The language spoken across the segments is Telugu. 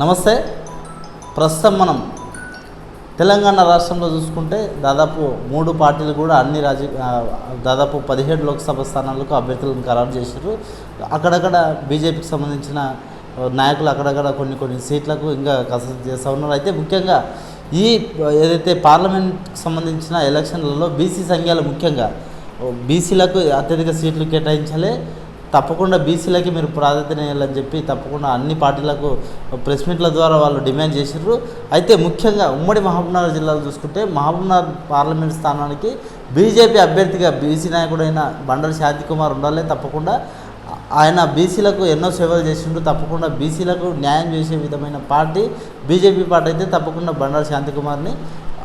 నమస్తే. ప్రస్తుతం మనం తెలంగాణ రాష్ట్రంలో చూసుకుంటే దాదాపు మూడు పార్టీలు కూడా అన్ని రాజకీయ దాదాపు పదిహేడు లోక్సభ స్థానాలకు అభ్యర్థులను ఖరారు చేశారు. అక్కడక్కడ బీజేపీకి సంబంధించిన నాయకులు అక్కడక్కడ కొన్ని కొన్ని సీట్లకు ఇంకా కసరత్తు చేస్తూ ఉన్నారు. అయితే ముఖ్యంగా ఈ ఏదైతే పార్లమెంట్కి సంబంధించిన ఎలక్షన్లలో బీసీ సంఘాలు ముఖ్యంగా బీసీలకు అత్యధిక సీట్లు కేటాయించాలి తప్పకుండా బీసీలకి మీరు ప్రాధాన్యత ఇవ్వాలని చెప్పి తప్పకుండా అన్ని పార్టీలకు ప్రెస్ మీట్ల ద్వారా వాళ్ళు డిమాండ్ చేసిర్రు. అయితే ముఖ్యంగా ఉమ్మడి మహబూబ్నగర్ జిల్లాలో చూసుకుంటే మహబూబ్నగర్ పార్లమెంట్ స్థానానికి బీజేపీ అభ్యర్థిగా బీసీ నాయకుడైన బండలి శాంతి కుమార్ ఉండాలి తప్పకుండా. ఆయన బీసీలకు ఎన్నో సేవలు చేసిండు. తప్పకుండా బీసీలకు న్యాయం చేసే విధమైన పార్టీ బీజేపీ పార్టీ అయితే తప్పకుండా బండారు శాంతికుమార్ని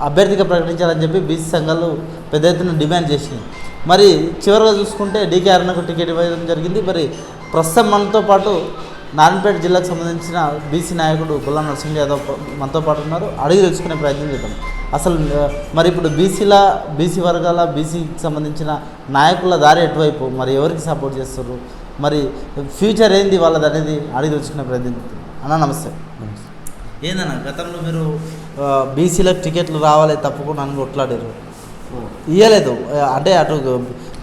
అభ్యర్థిగా ప్రకటించాలని చెప్పి బీసీ సంఘాలు పెద్ద ఎత్తున డిమాండ్ చేసినాయి. మరి చివరిగా చూసుకుంటే డీకే అరుణకు టికెట్ ఇవ్వడం జరిగింది. మరి ప్రస్తుతం మనతో పాటు నారాయణపేట జిల్లాకు సంబంధించిన బీసీ నాయకుడు గుల్లా నరసింహ యాదవ్ మనతో పాటు ఉన్నారు. అడిగి తెలుసుకునే ప్రయత్నం చేద్దాం. అసలు మరి ఇప్పుడు బీసీల బీసీ వర్గాల బీసీకి సంబంధించిన నాయకుల దారి ఎటువైపు? మరి ఎవరికి సపోర్ట్ చేస్తారు? మరి ఫ్యూచర్ ఏంది వాళ్ళది అనేది అడిగి తెలుసుకునే ప్రయత్నం చేద్దాం. అన్న నమస్తే. ఏందన్న గతంలో మీరు బీసీలకు టికెట్లు రావాలి తప్పకుండా అని కొట్లాడారు. ఇవ్వలేదు అంటే అటు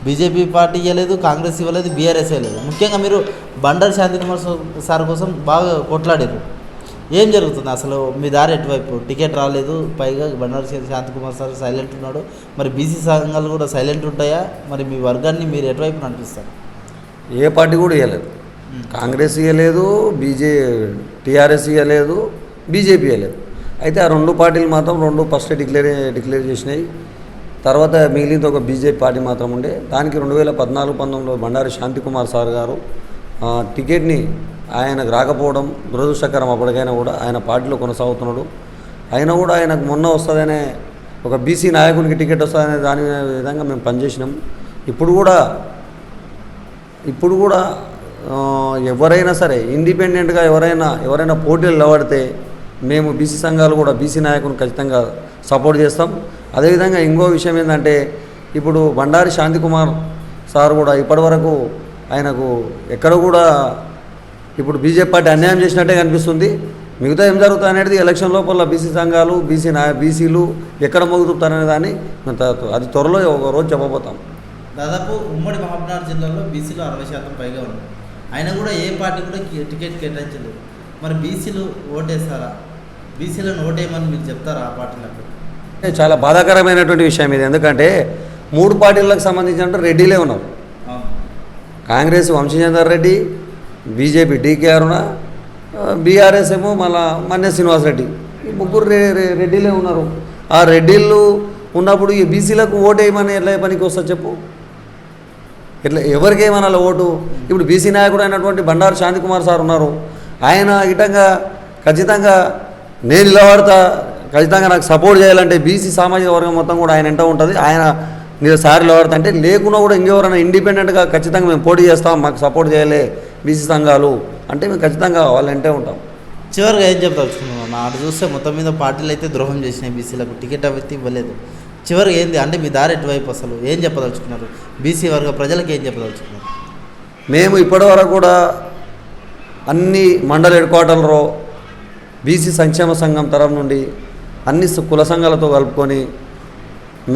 బీజేపీ పార్టీ ఇవ్వలేదు కాంగ్రెస్ ఇవ్వలేదు బీఆర్ఎస్ ఇవ్వలేదు. ముఖ్యంగా మీరు బండారు శాంతికుమార్ సార్ కోసం బాగా కొట్లాడారు. ఏం జరుగుతుంది అసలు? మీ దారి ఎటువైపు? టికెట్ రాలేదు పైగా బండారు శాంతికుమార్ సార్ సైలెంట్ ఉన్నాడు. మరి బీసీ సంఘాలు కూడా సైలెంట్ ఉంటాయా? మరి మీ వర్గాన్ని మీరు ఎటువైపు నడిపిస్తారు? ఏ పార్టీ కూడా ఇవ్వలేదు కాంగ్రెస్ ఇవ్వలేదు బీజే టీఆర్ఎస్ ఇవ్వలేదు బీజేపీ ఇవ్వలేదు అయితే ఆ రెండు పార్టీలు మాత్రం రెండు ఫస్ట్ డిక్లేర్ డిక్లేర్ చేసినాయి. తర్వాత మిగిలింది ఒక బీజేపీ పార్టీ మాత్రం ఉండే. దానికి రెండు వేల పద్నాలుగు పంతొమ్మిదిలో బండారి శాంతికుమార్ సార్ గారు టికెట్ని ఆయనకు రాకపోవడం దురదృష్టకరం అప్పటికైనా కూడా. ఆయన పార్టీలో కొనసాగుతున్నాడు. అయినా కూడా ఆయనకు మొన్న వస్తుందనే ఒక బీసీ నాయకునికి టికెట్ వస్తుందనే దాని విధంగా మేము పనిచేసినాం. ఇప్పుడు కూడా ఇప్పుడు కూడా ఎవరైనా సరే ఇండిపెండెంట్గా ఎవరైనా ఎవరైనా పోటీలు నిలబడితే మేము బీసీ సంఘాలు కూడా బీసీ నాయకుని ఖచ్చితంగా సపోర్ట్ చేస్తాం. అదేవిధంగా ఇంకో విషయం ఏంటంటే ఇప్పుడు బండారి శాంతికుమార్ సార్ కూడా ఇప్పటివరకు ఆయనకు ఎక్కడ కూడా ఇప్పుడు బీజేపీ పార్టీ అన్యాయం చేసినట్టే కనిపిస్తుంది. మిగతా ఏం జరుగుతుంది అనేది ఎలక్షన్ లోపల బీసీ సంఘాలు బీసీ నా బీసీలు ఎక్కడ మొగుతుతారనే దాన్ని మేము అది త్వరలో ఒక రోజు చెప్పబోతాం. దాదాపు ఉమ్మడి మహబూబ్నగర్ జిల్లాలో బీసీలు అరవై శాతం పైగా ఉన్నారు. అయినా కూడా ఏ పార్టీ కూడా టికెట్ కేటాయించలేదు. మరి బీసీలు ఓటేస్తారా? బీసీలను ఓటేయమని మీరు చెప్తారా ఆ పార్టీలకు చాలా బాధాకరమైనటువంటి విషయం ఇది. ఎందుకంటే మూడు పార్టీలకు సంబంధించినట్టు రెడ్డిలే ఉన్నారు. Congress Vamshichander Reddy BJP DK Aruna BRS ఏమో మళ్ళా మన్య శ్రీనివాస్ రెడ్డి. ఈ ముగ్గురు రెడ్డిలే ఉన్నారు. ఆ రెడ్డిళ్ళు ఉన్నప్పుడు ఈ బీసీలకు ఓటు వేయమని ఎట్లా పనికి వస్తా చెప్పు? ఇట్లా ఎవరికి ఏమనాలి ఓటు? ఇప్పుడు బీసీ నాయకుడు అయినటువంటి బండారు శాంతికుమార్ సార్ ఉన్నారు. ఆయన ఇటంగా ఖచ్చితంగా నేను నిలబడతా ఖచ్చితంగా నాకు సపోర్ట్ చేయాలంటే బీసీ సామాజిక వర్గం మొత్తం కూడా ఆయన ఎంట ఉంటుంది. ఆయన మీరు సార్ నిలబడతా అంటే లేకున్నా కూడా ఇంకెవరైనా ఇండిపెండెంట్గా ఖచ్చితంగా మేము పోటీ చేస్తాం మాకు సపోర్ట్ చేయలే బీసీ సంఘాలు అంటే మేము ఖచ్చితంగా వాళ్ళ ఎంటే ఉంటాం. చివరిగా ఏం చెప్తాచుకున్నాను నా అటు చూస్తే మొత్తం మీద పార్టీలు అయితే ద్రోహం చేసినాయి బీసీలకు టికెట్ అయితే ఇవ్వలేదు. చివరికి ఏంది? అంటే మీ దారి ఎటువైపు అసలు? ఏం చెప్పదలుచుకున్నారు? బీసీ వర్గ ప్రజలకు ఏం చెప్పదలుచుకున్నారు? మేము ఇప్పటివరకు కూడా అన్ని మండల హెడ్ క్వార్టర్లో బీసీ సంక్షేమ సంఘం తరఫు నుండి అన్ని కుల సంఘాలతో కలుపుకొని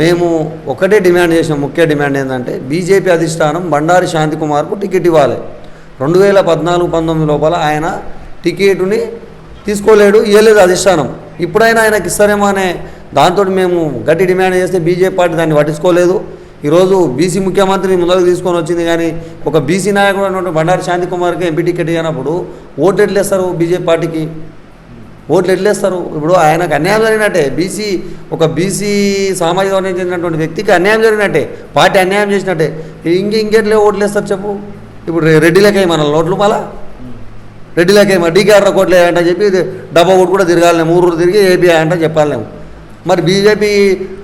మేము ఒకటే డిమాండ్ చేసిన ముఖ్య డిమాండ్ ఏంటంటే బీజేపీ అధిష్టానం బండారి శాంతికుమార్కు టికెట్ ఇవ్వాలి. రెండు వేల పద్నాలుగు పంతొమ్మిది లోపల ఆయన టికెట్ని తీసుకోలేడు ఇవ్వలేదు అధిష్టానం. ఇప్పుడైనా ఆయనకి ఇస్తారేమో అనే దాంతో మేము గట్టి డిమాండ్ చేస్తే బీజేపీ పార్టీ దాన్ని పట్టించుకోలేదు. ఈరోజు బీసీ ముఖ్యమంత్రి ముందరకు తీసుకొని వచ్చింది కానీ ఒక బీసీ నాయకుడు అన్నటువంటి బండారి శాంతికుమార్కి ఎంపీ టికెట్ ఇవ్వనప్పుడు ఓటెట్లు వేస్తారు బీజేపీ పార్టీకి? ఓట్లు ఎట్లేస్తారు? ఇప్పుడు ఆయనకు అన్యాయం జరిగినట్టే బీసీ ఒక బీసీ సామాజిక వర్గం చెందినటువంటి వ్యక్తికి అన్యాయం జరిగినట్టే పార్టీ అన్యాయం చేసినట్టే ఇంక ఇంకెట్లే ఓట్లు వేస్తారు చెప్పు? ఇప్పుడు రెడ్డిలకే మన ఓట్లు మళ్ళా రెడ్డిలకే మా డీకేఆర్ కోట్లు అంట చెప్పి డబ్బా ఓటు కూడా తిరగాలేము ఊరు తిరిగి ఏపీ అంట చెప్పాలేము. మరి బీజేపీ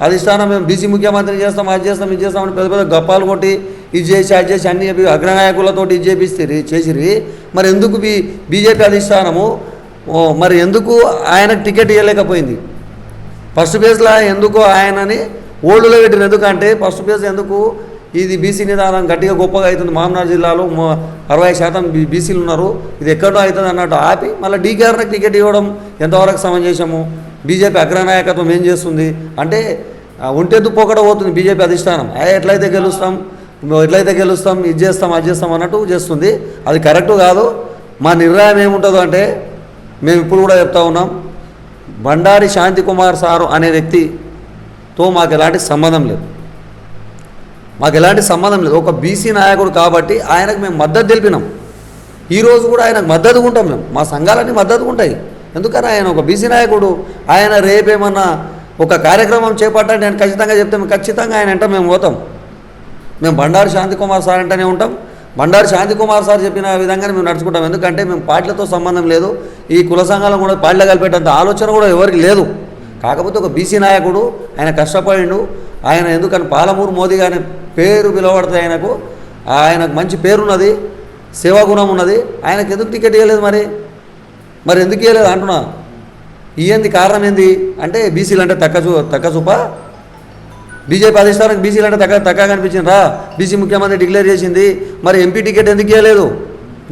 అధిష్టానం మేము బీసీ ముఖ్యమంత్రి చేస్తాం అది చేస్తాం ఇది చేస్తామని పెద్ద పెద్ద గప్పాలు కొట్టి ఇది చేసి అది చేసి అన్ని చెప్పి అగ్రనాయకులతో ఇది చేపిస్తే చేసిరి మరి ఎందుకు బీ బీజేపీ అధిష్టానము ఓ, మరి ఎందుకు ఆయనకు టికెట్ ఇవ్వలేకపోయింది ఫస్ట్ ఫేజ్లో ఎందుకు ఆయనని ఓల్డ్లో పెట్టిన ఎందుకంటే ఫస్ట్ ఫేజ్ ఎందుకు ఇది బీసీ నిదానం గట్టిగా గొప్పగా అవుతుంది. మామనాడు జిల్లాలో అరవై శాతం బీసీలు ఉన్నారు. ఇది ఎక్కడో అవుతుంది అన్నట్టు ఆపి మళ్ళీ డీకేఆర్కి టికెట్ ఇవ్వడం ఎంతవరకు సమంజసము? బీజేపీ అగ్రనాయకత్వం ఏం చేస్తుంది? అంటే ఒంటెద్దు పోకడ పోతుంది బీజేపీ అధిష్టానం. ఎట్లయితే గెలుస్తాం ఎట్లయితే గెలుస్తాం ఇది చేస్తాం అది చేస్తాం అన్నట్టు చేస్తుంది. అది కరెక్టు కాదు. మా నిర్ణయం ఏముంటుందో అంటే మేము ఇప్పుడు కూడా చెప్తా ఉన్నాం బండారి శాంతి కుమార్ సారు అనే వ్యక్తితో మాకు ఎలాంటి సంబంధం లేదు. మాకు ఎలాంటి సంబంధం లేదు. ఒక బీసీ నాయకుడు కాబట్టి ఆయనకు మేము మద్దతు తెలిపినాం. ఈరోజు కూడా ఆయనకు మద్దతుగా ఉంటాం మేము. మా సంఘాలన్నీ మద్దతుగా ఉంటాయి. ఎందుకని ఆయన ఒక బీసీ నాయకుడు? ఆయన రేపేమన్నా ఒక కార్యక్రమం చేపట్టండి నేను ఖచ్చితంగా చెప్తే మేము ఖచ్చితంగా ఆయన వెంట మేము పోతాం. మేము బండారు శాంతి కుమార్ సార్ అంటేనే ఉంటాం. బండారు శాంతి కుమార్ సార్ చెప్పిన విధంగానే మేము నడుచుకుంటాం. ఎందుకంటే మేము పార్టీలతో సంబంధం లేదు. ఈ కుల సంఘాలను కూడా పార్టీలో కలిపేటంత ఆలోచన కూడా ఎవరికి లేదు. కాకపోతే ఒక బీసీ నాయకుడు ఆయన కష్టపడిండు. ఆయన ఎందుకని పాలమూరు మోదీ గారి పేరు పిలువబడితే ఆయనకు ఆయనకు మంచి పేరున్నది సేవాగుణం ఉన్నది. ఆయనకు ఎందుకు టికెట్ ఇవ్వలేదు మరి? మరి ఎందుకు ఇవ్వలేదు అంటున్నా? ఇయ్యంది కారణం ఏంది? అంటే బీసీలు అంటే తక్క చూ తక్క బీజేపీ అధిష్టానానికి బీసీలు అంటే తగ్గ తగ్గగా అనిపించిందా. బీసీ ముఖ్యమంత్రి డిక్లేర్ చేసింది. మరి ఎంపీ టికెట్ ఎందుకు ఇవ్వలేదు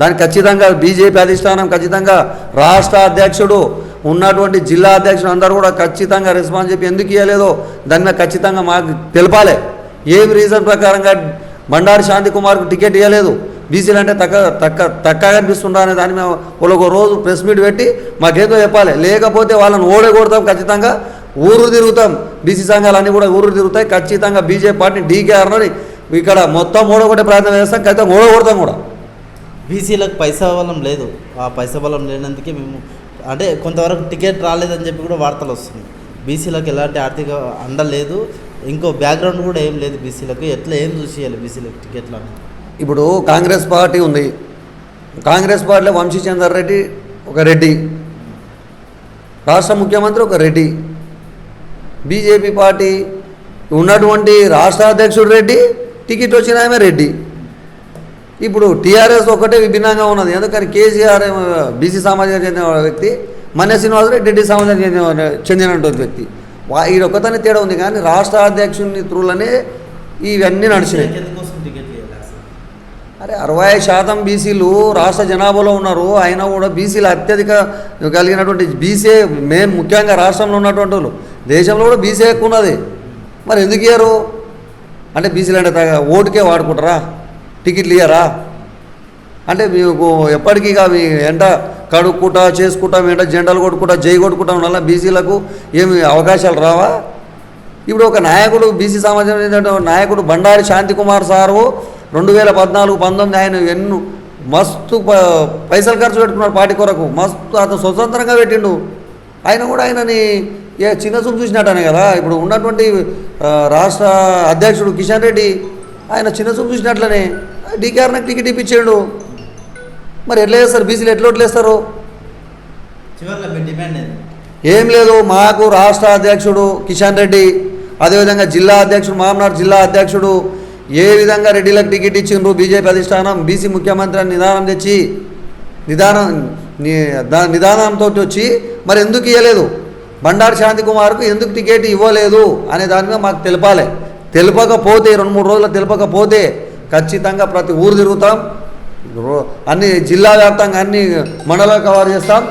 దానికి ఖచ్చితంగా బీజేపీ అధిష్టానం ఖచ్చితంగా రాష్ట్ర అధ్యక్షుడు ఉన్నటువంటి జిల్లా అధ్యక్షుడు అందరూ కూడా ఖచ్చితంగా రెస్పాన్స్ చెప్పి ఎందుకు ఇవ్వలేదో దాని మీద ఖచ్చితంగా మాకు తెలపాలి. ఏం రీజన్ ప్రకారంగా బండారు శాంతి కుమార్కు టికెట్ ఇవ్వలేదు బీసీలు అంటే తక్క తక్క తక్కగా అనిపిస్తుందా అనే దాని మీద ఒక రోజు ప్రెస్ మీట్ పెట్టి మాకేదో చెప్పాలి. లేకపోతే వాళ్ళని ఓడగొడతాం ఖచ్చితంగా. ఊరు తిరుగుతాం. బీసీ సంఘాలన్నీ కూడా ఊరు తిరుగుతాయి. ఖచ్చితంగా బీజేపీ పార్టీని డీకేఆర్ని ఇక్కడ మొత్తం ఓడగొట్టే ప్రయత్నం చేస్తాం. ఖచ్చితంగా ఓడగొడతాం కూడా. బీసీలకు పైసా బలం లేదు. ఆ పైసా బలం లేనందుకే మేము అంటే కొంతవరకు టికెట్ రాలేదని చెప్పి కూడా వార్తలు వస్తున్నాయి. బీసీలకు ఎలాంటి ఆర్థిక అండ లేదు. ఇంకో బ్యాక్గ్రౌండ్ కూడా ఏం లేదు బీసీలకు ఎట్లా ఏం చూసి ఇవ్వాలి బీసీలకు టికెట్లు ఇప్పుడు కాంగ్రెస్ పార్టీ ఉంది. కాంగ్రెస్ పార్టీలో వంశీచందర్ రెడ్డి ఒక రెడ్డి. రాష్ట్ర ముఖ్యమంత్రి ఒక రెడ్డి. బీజేపీ పార్టీ ఉన్నటువంటి రాష్ట్ర అధ్యక్షుడు రెడ్డి టికెట్ వచ్చిన ఆమె రెడ్డి. ఇప్పుడు టీఆర్ఎస్ ఒకటే విభిన్నంగా ఉన్నది. ఎందుకని కేసీఆర్ బీసీ సమాజానికి చెందిన వ్యక్తి మన్య శ్రీనివాసరెడ్డి రెడ్డి సమాజానికి చెందిన చెందినటువంటి వ్యక్తి. వా ఈ ఒక్కతనే తేడా ఉంది కానీ రాష్ట్ర అధ్యక్షుని త్రూలనే ఇవన్నీ నడిచినాయి. అరే అరవై శాతం బీసీలు రాష్ట్ర జనాభాలో ఉన్నారు. అయినా కూడా బీసీలు అత్యధిక కలిగినటువంటి బీసీ మెయిన్ ముఖ్యంగా రాష్ట్రంలో ఉన్నటువంటి వాళ్ళు. దేశంలో కూడా బీసీ ఎక్కువ ఉన్నది. మరి ఎందుకు ఇయ్యరు? అంటే బీసీలు అంటే ఓటుకే వాడుకుంటారా? టికెట్లు ఇయ్యరా? అంటే మీకు ఎప్పటికీ ఇక మీ ఎంట కడుక్కుంటా చేసుకుంటా ఎంట జెండాలు కొట్టుకుంటా జై కొట్టుకుంటాం వల్ల బీసీలకు ఏమి అవకాశాలు రావా? ఇప్పుడు ఒక నాయకుడు బీసీ సమాజం ఏంటంటే నాయకుడు బండారి శాంతి కుమార్ సారు రెండు వేల పద్నాలుగు పంతొమ్మిది ఆయన ఎన్నో మస్తు ప- పైసలు ఖర్చు పెట్టుకున్నాడు పార్టీ కొరకు. మస్తు అతను స్వతంత్రంగా పెట్టిండు. ఆయన కూడా ఆయనని ఏ చిన్న చూపు చూసినట్టనే కదా? ఇప్పుడు ఉన్నటువంటి రాష్ట్ర అధ్యక్షుడు కిషన్ రెడ్డి ఆయన చిన్న చూపు చూసినట్లనే. డీకేఆర్ నాకు టికెట్ ఇప్పించాడు. మరి ఎట్లా చేస్తారు? బీసీలు ఎట్లా ఏంది? ఏం లేదు మాకు రాష్ట్ర అధ్యక్షుడు కిషన్ రెడ్డి అదేవిధంగా జిల్లా అధ్యక్షుడు మామనాడు జిల్లా అధ్యక్షుడు ఏ విధంగా రెడ్డిలకు టికెట్ ఇచ్చిండ్రు? బీజేపీ అధిష్టానం బీసీ ముఖ్యమంత్రి అని నిదానం తెచ్చి నిదానం నిదానంతో వచ్చి మరి ఎందుకు ఇవ్వలేదు బండారు శాంతికుమార్కు ఎందుకు టికెట్ ఇవ్వలేదు అనే దాని మీద మాకు తెలపాలి. తెలపకపోతే రెండు మూడు రోజులు తెలపకపోతే ఖచ్చితంగా ప్రతి ఊరు తిరుగుతాం. రో- అన్ని జిల్లా వ్యాప్తంగా అన్ని మండలాలు కవర్ చేస్తాం.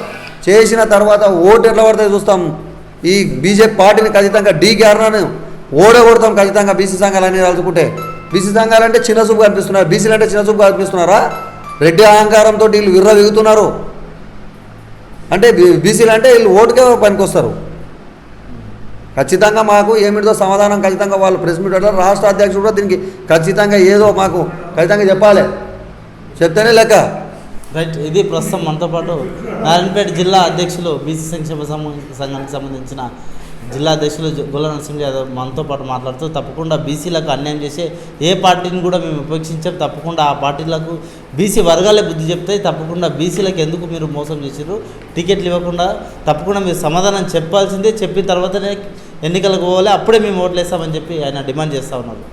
చేసిన తర్వాత ఓటు ఎట్లా పడితే చూస్తాం. ఈ బీజేపీ పార్టీని ఖచ్చితంగా డీ గ్యారనని ఓడగొడతాం ఖచ్చితంగా బీసీ సంఘాలు అన్ని కలుసుకుంటే బీసీ సంఘాలు అంటే చిన్న చూపు కనిపిస్తున్నారు బీసీలు అంటే చిన్న చూపు కనిపిస్తున్నారా? రెడ్డి అహంకారంతో వీళ్ళు విర్ర విగుతున్నారు. అంటే బీసీలు అంటే వీళ్ళు ఓటుకే పనికొస్తారు. ఖచ్చితంగా మాకు ఏమిటిదో సమాధానం ఖచ్చితంగా వాళ్ళు ప్రెస్ మీట్ పెట్టారు. రాష్ట్ర అధ్యక్షుడు కూడా దీనికి ఖచ్చితంగా ఏదో మాకు ఖచ్చితంగా చెప్పాలి. చెప్తేనే లెక్క. రైట్ ఇది ప్రస్తుతం మనతో పాటు నారాయణపేట జిల్లా అధ్యక్షులు బీసీ సంక్షేమ సంఘ- సంఘానికి సంబంధించిన జిల్లా అధ్యక్షులు జ- గొల్ల నరసింహ యాదవ్ మనతో పాటు మాట్లాడుతూ తప్పకుండా బీసీలకు అన్యాయం చేసే ఏ పార్టీని కూడా మేము ఉపేక్షించాం తప్పకుండా ఆ పార్టీలకు బీసీ వర్గాలే బుద్ధి చెప్తాయి తప్పకుండా బీసీలకు ఎందుకు మీరు మోసం చేసారు టికెట్లు ఇవ్వకుండా తప్పకుండా మీరు సమాధానం చెప్పాల్సిందే చెప్పిన తర్వాతనే ఎన్నికలకు పోవాలి అప్పుడే మేము ఓట్లు వేస్తామని చెప్పి ఆయన డిమాండ్ చేస్తూ ఉన్నారు